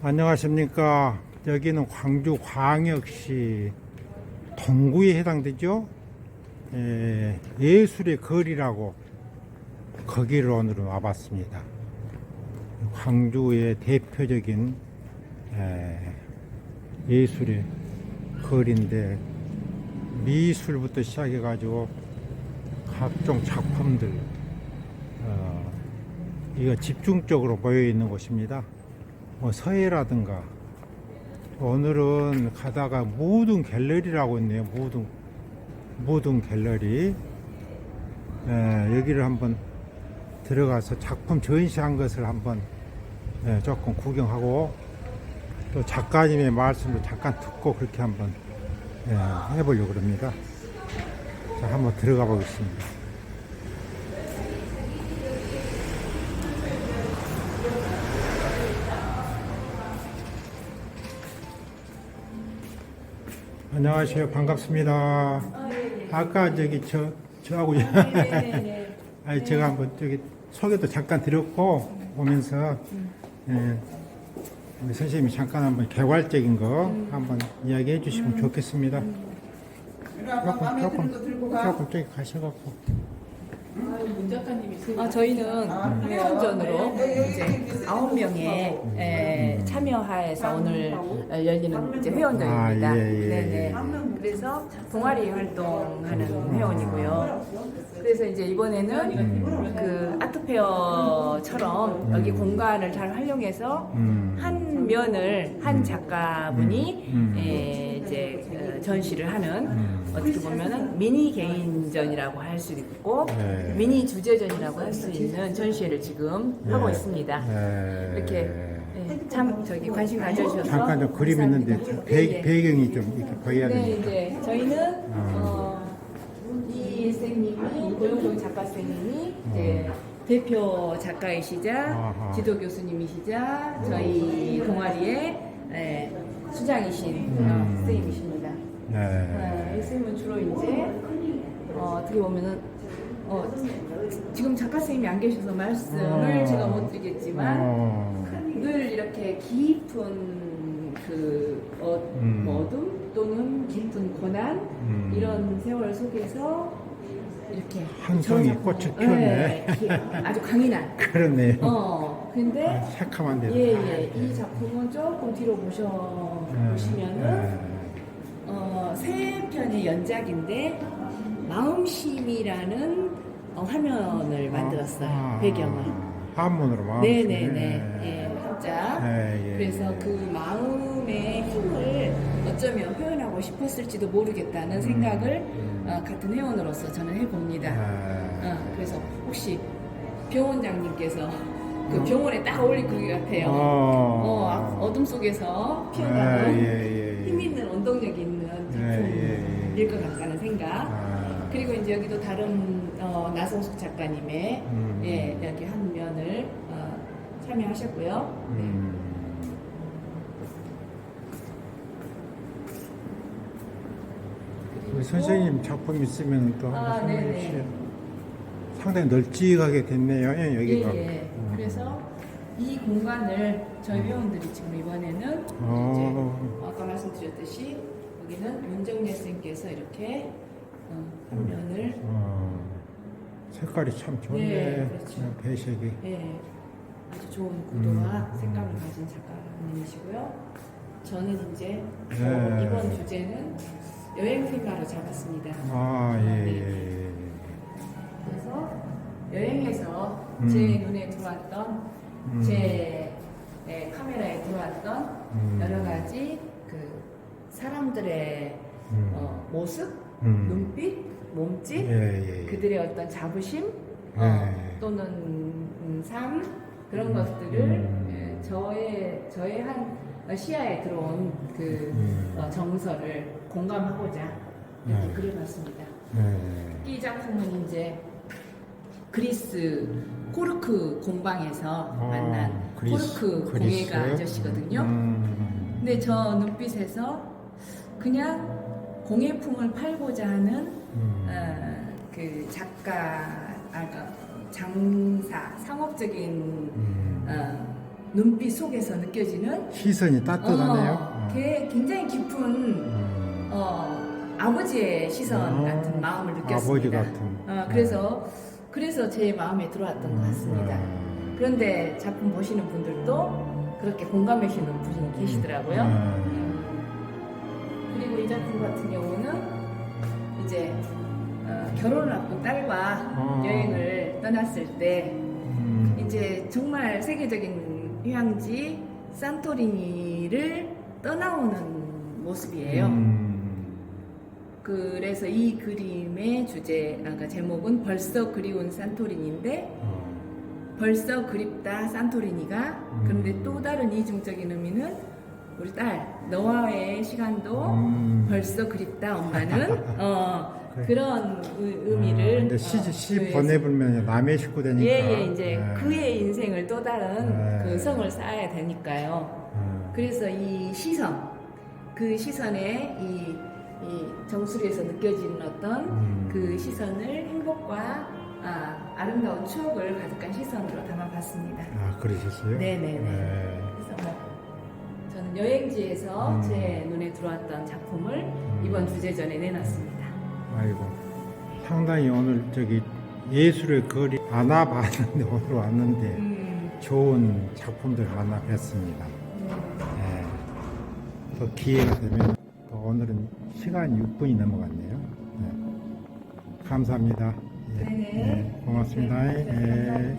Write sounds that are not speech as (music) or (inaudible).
안녕하십니까. 여기는 광주 광역시 동구에 해당되죠. 예, 예술의 거리라고 거기를 오늘은 와봤습니다. 광주의 대표적인 예, 예술의 거리인데 미술부터 시작해 가지고 각종 작품들 어, 이거 집중적으로 모여 있는 곳입니다. 뭐 서예라든가 오늘은 가다가 모든 갤러리라고 있네요. 모든 모든 갤러리 예, 여기를 한번 들어가서 작품 전시한 것을 한번 예, 조금 구경하고 또 작가님의 말씀도 잠깐 듣고 그렇게 한번 예, 해보려고 합니다. 자, 한번 들어가 보겠습니다. 안녕하세요. 반갑습니다. 아까 저기 저 저하고 (laughs) 아니 제가 한번 저기 소개도 잠깐 드렸고 오면서 예, 우리 선생님이 잠깐 한번 개괄적인 거 한번 이야기해 주시면 좋겠습니다. 조금 조금 조금 저기 가셔갖고 아, 저희는 회원전으로 이제 아홉 명의 에, 참여하에서 오늘 어, 열리는 이제 회원전입니다. 아, 예, 예, 네네. 그래서 동아리 활동하는 회원이고요. 그래서 이제 이번에는 그 아트페어처럼 여기 공간을 잘 활용해서 음. 한 면을 한 작가분이 음. 에, 이제 어, 전시를 하는 음. 어떻게 보면은 미니 개인전이라고 할 수 있고 네. 미니 주제전이라고 할 수 있는 전시회를 지금 예. 하고 있습니다. 예. 이렇게 예, 참 저기 관심 가져주셔서 잠깐 좀 그림 있는데 감사합니다. 배, 예, 예. 배경이 좀 이렇게 보여야 네, 되니까. 이제 저희는 아. 어, 이 선생님이 고영종 작가 선생님이 이제 대표 작가이시자 아하. 지도 교수님이시자 저희 동아리의 예, 수장이신 어, 음. 선생님이십니다. 네. 네, 이 선생님은 주로 이제 어, 어떻게 보면은 어, 지금 작가 선생님이 안 계셔서 말씀을 어. 제가 못 드리겠지만 어, 늘 이렇게 깊은 그 어, 음. 뭐 어둠 또는 깊은 고난 음. 이런 세월 속에서 이렇게 한 송이 저작품, 꽃이 피었네. 예, 기- 아주 강인한 (laughs) 그러네요. 어 근데 새카만 데. 예 예 이 작품은 조금 뒤로 보셔 예, 보시면은 어, 세 편의 연작인데 마음심이라는 어, 화면을 만들었어요 아, 배경을 한문으로 마음. 네네 네 예, 한자 예, 예, 그래서 예. 그 마음의 힘을 어쩌면 표현하고 싶었을지도 모르겠다는 생각을 음. 어, 같은 회원으로서 저는 해봅니다 아, 어, 그래서 혹시 병원장님께서 그 병원에 딱 어울릴 것 같아요 어. 어, 아, 어둠 속에서 아, 피어나는 예, 예, 예. 힘 있는 운동력 있는 예, 작품일 것 같다는 생각. 아, 그리고 이제 여기도 다른 어, 나성숙 작가님의 음. 예, 여기 한 면을 어, 참여하셨고요. 음. 선생님 작품 있으면 또 아, 한번 설명해 네네. 주세요. 상당히 널찍하게 됐네요, 예, 예, 여기가. 예. 음. 그래서 이 공간을 저희 회원들이 지금 이번에는 어. 이제 아까 말씀드렸듯이 여기는 윤정래 쌤께서 이렇게 어, 한 면을 어, 색깔이 참 좋네. 네, 그렇죠. 어, 배색이. 예, 아주 좋은 구도와 음. 색감을 가진 작가님이시고요. 저는 이제 네. 어, 이번 주제는 여행 테마로 잡았습니다. 아, 예, 예, 예. 여행에서 음. 제 눈에 들어왔던 음. 제 예, 카메라에 들어왔던 음. 여러 가지 그 사람들의 음. 어, 모습, 음. 눈빛, 몸짓, 예, 예. 그들의 어떤 자부심 어, 네. 또는 음, 삶 그런 음. 것들을 음. 예, 저의 저의 한 시야에 들어온 그 음. 어, 정서를 공감하고자 이렇게 네. 그려봤습니다. 예. 이 작품은 이제 그리스 코르크 공방에서 만난 어, 그리스, 코르크 그리스? 공예가 아저씨거든요. 음. 근데 저 눈빛에서 그냥 공예품을 팔고자 하는 음. 어, 그 작가, 아까 장사, 상업적인 음. 어, 눈빛 속에서 느껴지는 시선이 따뜻하네요. 어, 걔 굉장히 깊은 음. 어, 아버지의 시선 어, 같은 마음을 느꼈습니다. 아버지 같은. 어, 그래서 그래서 제 마음에 들어왔던 것 같습니다. 음. 그런데 작품 보시는 분들도 그렇게 공감하시는 분이 계시더라고요. 음. 음. 그리고 이 작품 같은 경우는 이제 어, 결혼을 앞둔 딸과 어. 여행을 떠났을 때 음. 이제 정말 세계적인 휴양지 산토리니를 떠나오는 모습이에요. 음. 그래서 이 그림의 주제, 아까 제목은 벌써 그리운 산토리니인데 어. 벌써 그립다 산토리니가 그런데 음. 또 다른 이중적인 의미는 우리 딸 너와의 시간도 음. 벌써 그립다 엄마는 (laughs) 어, 그래. 그런 의, 의미를 아, 근데 어, 시, 시 그- 보내불면 남의 식구 되니까. 예, 예, 이제 예. 그의 인생을 또 다른 네. 그 성을 쌓아야 되니까요. 어. 그래서 이 시선, 그 시선에 이, 이 정수리에서 느껴지는 어떤 음. 그 시선을 행복과 아, 아름다운 추억을 가득한 시선으로 담아봤습니다. 아, 그러셨어요? 네네네. 네. 그래서 뭐 저는 여행지에서 음. 제 눈에 들어왔던 작품을 이번 주제전에 내놨습니다. 아이고. 상당히 오늘 저기 예술의 거리 안 와봤는데 (laughs) 오늘 왔는데 음, 좋은 작품들 만나 뵀습니다. 네. 예. 또 기회가 되면 또 오늘은 시간이 6분이 넘어갔네요. 네. 감사합니다. 예. 네네. 예. 고맙습니다. 네, 예.